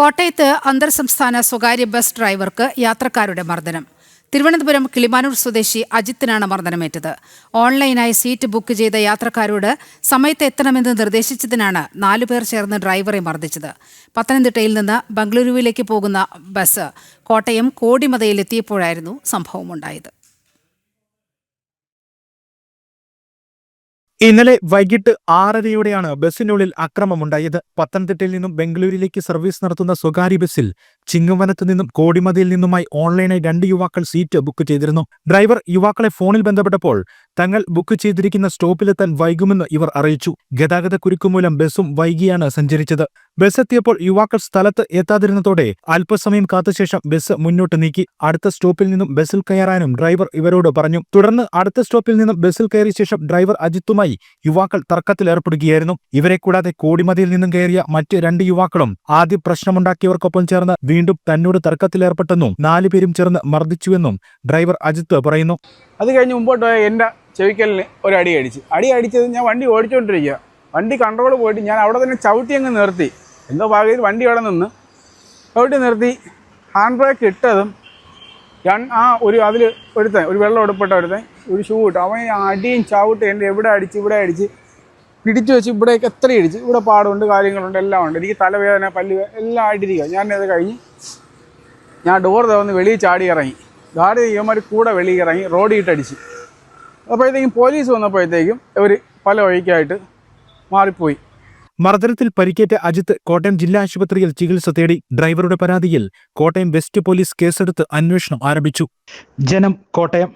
കോട്ടയത്ത് അന്തർ സംസ്ഥാന സ്വകാര്യ ബസ് ഡ്രൈവർക്ക് യാത്രക്കാരുടെ മർദ്ദനം. തിരുവനന്തപുരം കിളിമാനൂർ സ്വദേശി അജിത്തിനാണ് മർദ്ദനമേറ്റത്. ഓൺലൈനായി സീറ്റ് ബുക്ക് ചെയ്ത യാത്രക്കാരോട് സമയത്ത് എത്തണമെന്ന് നിർദ്ദേശിച്ചതിനാണ് നാലുപേർ ചേർന്ന് ഡ്രൈവറെ മർദ്ദിച്ചത്. പത്തനംതിട്ടയിൽ നിന്ന് ബംഗളൂരുവിലേക്ക് പോകുന്ന ബസ് കോട്ടയം കോടിമതയിലെത്തിയപ്പോഴായിരുന്നു സംഭവമുണ്ടായത്. ഇന്നലെ വൈകിട്ട് ആറരയോടെയാണ് ബസ്സിനുള്ളിൽ അക്രമമുണ്ടായത്. പത്തനംതിട്ടയിൽ നിന്നും ബംഗളൂരിലേക്ക് സർവീസ് നടത്തുന്ന സ്വകാര്യ ബസ്സിൽ ചിങ്ങവനത്ത് നിന്നും കോടിമതിയിൽ നിന്നുമായി ഓൺലൈനായി രണ്ട് യുവാക്കൾ സീറ്റ് ബുക്ക് ചെയ്തിരുന്നു. ഡ്രൈവർ യുവാക്കളെ ഫോണിൽ ബന്ധപ്പെട്ടപ്പോൾ തങ്ങൾ ബുക്ക് ചെയ്തിരിക്കുന്ന സ്റ്റോപ്പിലെത്താൻ വൈകുമെന്ന് ഇവർ അറിയിച്ചു. ഗതാഗത കുരുക്കുമൂലം ബസ്സും വൈകിയാണ് സഞ്ചരിച്ചത്. ബസ് എത്തിയപ്പോൾ യുവാക്കൾ സ്ഥലത്ത് എത്താതിരുന്നതോടെ അല്പസമയം കാത്തശേഷം ബസ് മുന്നോട്ട് നീക്കി. അടുത്ത സ്റ്റോപ്പിൽ നിന്നും ബസ്സിൽ കയറാനും ഡ്രൈവർ ഇവരോട് പറഞ്ഞു. തുടർന്ന് അടുത്ത സ്റ്റോപ്പിൽ നിന്നും ബസ്സിൽ കയറിയ ശേഷം ഡ്രൈവർ അജിത്തുമായി യുവാക്കൾ തർക്കത്തിലേർപ്പെടുകയായിരുന്നു ഇവരെ കൂടാതെ കോടിമതിയിൽ നിന്നും കയറിയ മറ്റ് രണ്ട് യുവാക്കളും ആദ്യ പ്രശ്നമുണ്ടാക്കിയവർക്കൊപ്പം ചേർന്ന് വീണ്ടും തന്നോട് തർക്കത്തിലേർപ്പെട്ടെന്നും നാലുപേരും ചേർന്ന് മർദ്ദിച്ചുവെന്നും ഡ്രൈവർ അജിത്ത് പറയുന്നു. അത് കഴിഞ്ഞ് മുമ്പോട്ട് പോയ എന്റെ ചെവിക്കലിന് ഒരു അടി അടിച്ച്. അടി അടിച്ചത് ഞാൻ വണ്ടി ഓടിച്ചുകൊണ്ടിരിക്കുക വണ്ടി കൺട്രോൾ പോയിട്ട് ഞാൻ അവിടെ തന്നെ ചവിട്ടി അങ്ങ് നിർത്തി. എന്തോ ഭാഗ്യത്തിൽ വണ്ടി അവിടെ നിന്ന് ചവിട്ടി നിർത്തി. ഹാൻഡ് ബ്രേക്ക് ഇട്ടതും ആ ഒരു അതിൽ ഒരുത്തൻ ഒരു വെള്ളം എടുപ്പെട്ട ഒരുത്തൻ ഒരു ഷൂ ഇട്ടു. അവൻ അടിയും ചവിട്ടി എന്റെ എവിടെ അടിച്ച് ഇവിടെ അടിച്ച് പിടിച്ചു വെച്ച് ഇവിടേക്ക് എത്ര ഇടിച്ച്. ഇവിടെ പാടുണ്ട് കാര്യങ്ങളുണ്ട് എല്ലാം ഉണ്ട്. എനിക്ക് തലവേദന പല്ല് എല്ലാം ആയിട്ടിരിക്കുക ഞാൻ അത് കഴിഞ്ഞ് ഞാൻ ഡോർ തുറന്ന് വെളിയിൽ ചാടി ഇറങ്ങി. ഗാർഡ് ചെയ്യുമ്പോൾ കൂടെ വെളിയിൽ ഇറങ്ങി റോഡിയിട്ടടിച്ച് അപ്പോഴത്തേക്കും പോലീസ് വന്നപ്പോഴത്തേക്കും ഇവർ പല വഴിക്കായിട്ട് മാറിപ്പോയി. മർദ്ദനത്തിൽ പരിക്കേറ്റ അജിത്ത് കോട്ടയം ജില്ലാ ആശുപത്രിയിൽ ചികിത്സ തേടി ഡ്രൈവറുടെ പരാതിയിൽ കോട്ടയം വെസ്റ്റ് പോലീസ് കേസെടുത്ത് അന്വേഷണം ആരംഭിച്ചു. ജനം കോട്ടയം.